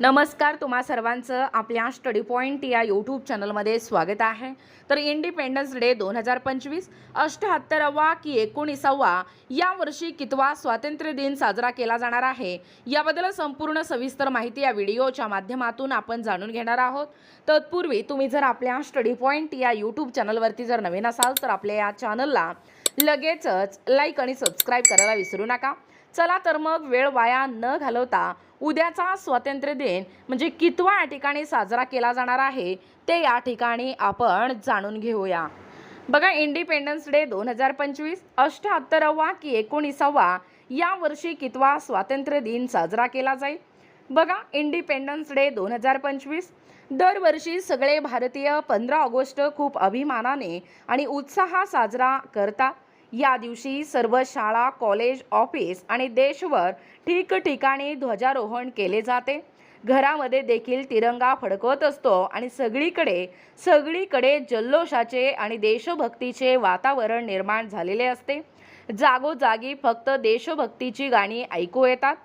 नमस्कार तुम्हा सर्वांचं आपल्या स्टडी पॉईंट या यूट्यूब चॅनलमध्ये स्वागत आहे. तर इंडिपेंडन्स डे दोन हजार पंचवीस अठ्ठ्याहत्तरावा की एकोणीसावा या वर्षी कितवा स्वातंत्र्य दिन साजरा केला जाणार आहे याबद्दल संपूर्ण सविस्तर माहिती या व्हिडिओच्या माध्यमातून आपण जाणून घेणार आहोत. तत्पूर्वी तुम्ही जर आपल्या स्टडी पॉईंट या यूट्यूब चॅनलवरती जर नवीन असाल तर आपल्या या चॅनलला लगेचच लाईक आणि सबस्क्राईब करायला विसरू नका. चला तर मग वेळ वाया न घालवता उद्याचा स्वातंत्र्य दिन म्हणजे कितवा या ठिकाणी साजरा केला जाणार आहे ते या ठिकाणी आपण जाणून घेऊया. बघा इंडिपेंडन्स डे दोन हजार पंचवीस अठ्ठ्याहत्तरावा की एकोणीसावा या वर्षी कितवा स्वातंत्र्य दिन साजरा केला जाईल? बघा इंडिपेंडन्स डे दोन हजार पंचवीस दरवर्षी सगळे भारतीय पंधरा ऑगस्ट खूप अभिमानाने आणि उत्साहात साजरा करतात. या दिवशी सर्व शाळा कॉलेज ऑफिस आणि देशभर ठिकठिकाणी ध्वजारोहण केले जाते. घरामध्ये देखील तिरंगा फडकवत असतो आणि सगळीकडे सगळीकडे जल्लोषाचे आणि देशभक्तीचे वातावरण निर्माण झालेले असते. जागोजागी फक्त देशभक्तीची गाणी ऐकू येतात.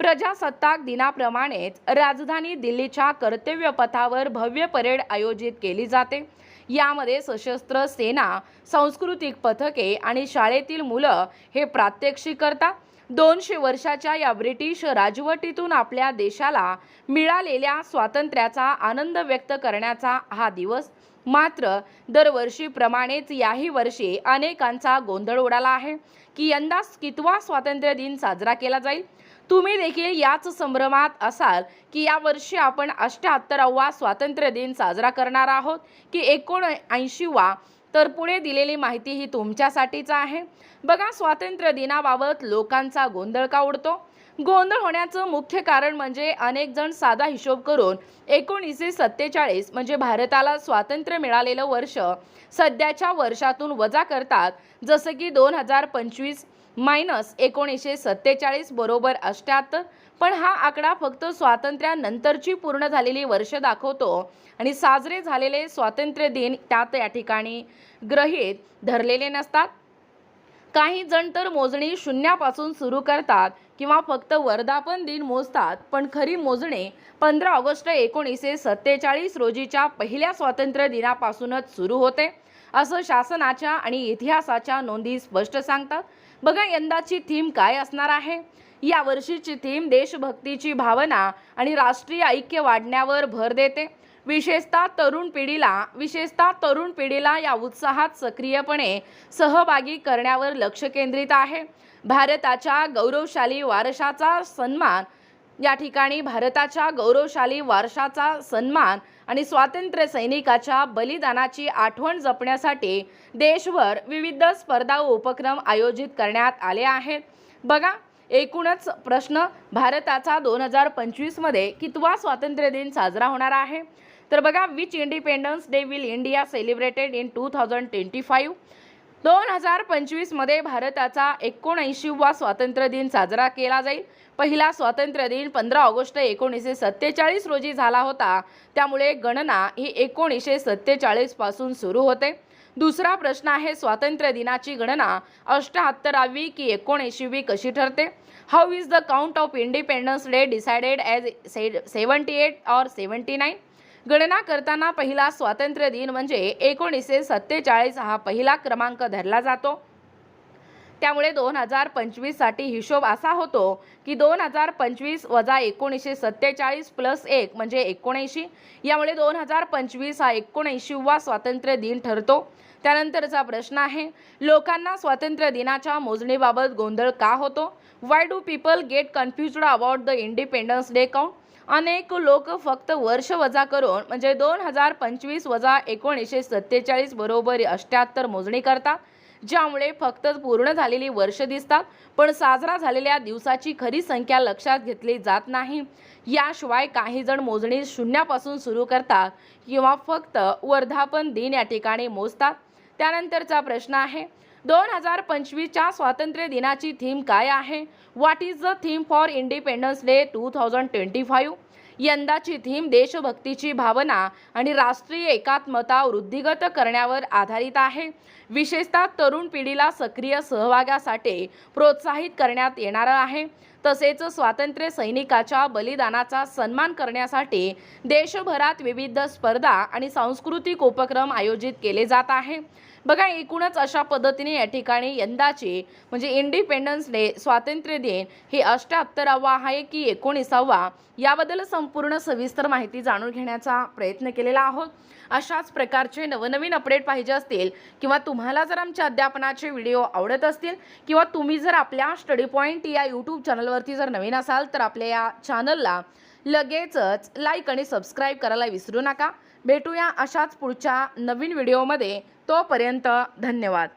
प्रजासत्ताक दिनाप्रमाणेच राजधानी दिल्लीच्या कर्तव्यपथावर भव्य परेड आयोजित केली जाते. यामध्ये सशस्त्र सेना सांस्कृतिक पथके आणि शाळेतील मुलं हे प्रात्यक्षिक करतात. दोनशे वर्षाच्या या ब्रिटिश राजवटीतून आपल्या देशाला मिळालेल्या स्वातंत्र्याचा आनंद व्यक्त करण्याचा हा दिवस मात्र दरवर्षीप्रमाणेच याही वर्षी अनेकांचा गोंधळ उडाला आहे. की यंदा कितवा स्वातंत्र्य दिन साजरा केला जाईल? तुम्ही देखील याच संभ्रमात असाल की यावर्षी आपण अष्ट्याहत्तरावा स्वातंत्र्य दिन साजरा करणार आहोत की एकोणऐंशीवा? तर पुढे दिलेली माहिती ही तुमच्यासाठीच आहे. बघा स्वातंत्र्य दिनाबाबत लोकांचा गोंधळ का उडतो? गोंधळ होण्याचं मुख्य कारण म्हणजे अनेक जण साधा हिशोब करून एकोणीसशे सत्तेचाळीस म्हणजे भारताला स्वातंत्र्य मिळालेलं वर्ष सध्याच्या वर्षातून वजा करतात. जसं की दोन हजार पंचवीस मायनस एकोणीसशे सत्तेचाळीस बरोबर अष्ट्याहत्तर पण हा आकडा फक्त स्वातंत्र्यानंतरची पूर्ण झालेली वर्ष दाखवतो आणि साजरे झालेले स्वातंत्र्य दिन त्यात या ठिकाणी ग्रहित धरलेले नसतात. काही जण तर मोजणी शून्यापासून सुरू करतात किंवा फक्त वर्धापन दिन मोजतात पण खरी मोजणी पंधरा ऑगस्ट एकोणीसशे सत्तेचाळीस रोजीच्या पहिल्या स्वातंत्र्य दिनापासूनच सुरू होते. असं शासनाच्या आणि इतिहासाच्या नोंदी स्पष्ट सांगतात. बघा यंदाची थीम काय असणार आहे? या वर्षीची थीम देशभक्तीची भावना आणि राष्ट्रीय ऐक्य वाढण्यावर भर देते. विशेषतः तरुण पिढीला विशेषतः तरुण पिढीला या उत्साहात सक्रियपणे सहभागी करण्यावर लक्ष केंद्रित आहे. भारताच्या गौरवशाली वारशाचा सन्मान या ठिकाणी भारताच्या गौरवशाली वारशाचा सन्मान आणि स्वातंत्र्य सैनिकाच्या बलिदानाची आठवण जपण्यासाठी देशभर विविध स्पर्धा व उपक्रम आयोजित करण्यात आले आहेत. बघा एकूणच प्रश्न भारताचा दोन हजार पंचवीसमध्ये कितवा स्वातंत्र्य दिन साजरा होणार आहे? तर बघा which independence day will India celebrated in two thousand twenty five. दोन हजार पंचवीसमध्ये भारताचा एकोणऐंशीवा स्वातंत्र्य दिन साजरा केला जाईल. पहिला स्वातंत्र्य दिन पंधरा ऑगस्ट एकोणीसशे सत्तेचाळीस रोजी झाला होता. त्यामुळे गणना ही एकोणीसशे सत्तेचाळीसपासून सुरू होते. दुसरा प्रश्न आहे स्वातंत्र्य दिनाची गणना अठ्ठ्याहत्तरावी की एकोणऐंशीवी कशी ठरते? How is the count of independence day decided as seventy eight or seventy nine गणना करताना पहिला स्वातंत्र्य दिन म्हणजे एकोणीसशे सत्तेचाळीस हा पहिला क्रमांक धरला जातो. त्यामुळे दोन हजार पंचवीससाठी हिशोब असा होतो की दोन हजार पंचवीस वजा एकोणीसशे सत्तेचाळीस प्लस एक म्हणजे एकोणऐंशी. यामुळे दोन हजार पंचवीस हा एकोणऐंशीवा स्वातंत्र्य दिन ठरतो. त्यानंतरचा प्रश्न आहे लोकांना स्वातंत्र्य दिनाच्या मोजणीबाबत गोंधळ का होतो? Why do people get confused about the independence day count अनेक लोक फक्त वर्ष वजा करून म्हणजे दोन हजार पंचवीस वजा एकोणीसशे सत्तेचाळीस बरोबर अष्ट्याहत्तर मोजणी करतात ज्यामुळे फक्त पूर्ण झालेली वर्ष दिसतात पण साजरा झालेल्या दिवसाची खरी संख्या लक्षात घेतली जात नाही. याशिवाय काही जण मोजणी शून्यापासून सुरू करतात किंवा फक्त वर्धापन दिन या ठिकाणी मोजतात. त्यानंतरचा प्रश्न आहे दोन हजार पंचवीसच्या स्वातंत्र्य दिनाची थीम काय आहे? What is the theme for independence day two thousand twenty five यंदाची थीम देशभक्तीची भावना आणि राष्ट्रीय एकात्मता वृद्धिगत करण्यावर आधारित आहे. विशेषतः तरुण पिढीला सक्रिय सहभागासाठी प्रोत्साहित करण्यात येणार आहे. तसेच स्वातंत्र्य सैनिकाच्या बलिदानाचा सन्मान करण्यासाठी देशभरात विविध स्पर्धा आणि सांस्कृतिक उपक्रम आयोजित केले जात आहे. बघा एकूणच अशा पद्धतीने या ठिकाणी यंदाची म्हणजे इंडिपेंडन्स डे स्वातंत्र्य दिन हे अष्ट्याहत्तरावा आहे की एकोणीसावा याबद्दल संपूर्ण सविस्तर माहिती जाणून घेण्याचा प्रयत्न केलेला आहोत. अशाच प्रकारचे नवनवीन अपडेट पाहिजे असतील किंवा तुम्हाला जर आमच्या अध्यापनाचे व्हिडिओ आवडत असतील किंवा तुम्ही जर आपल्या स्टडी पॉईंट या यूट्यूब चॅनलवरती जर नवीन असाल तर आपल्या या चॅनलला लगेचच लाईक आणि सबस्क्राईब करायला विसरू नका. भेटूया अशाच पुढच्या नवीन व्हिडिओमध्ये. तोपर्यंत धन्यवाद.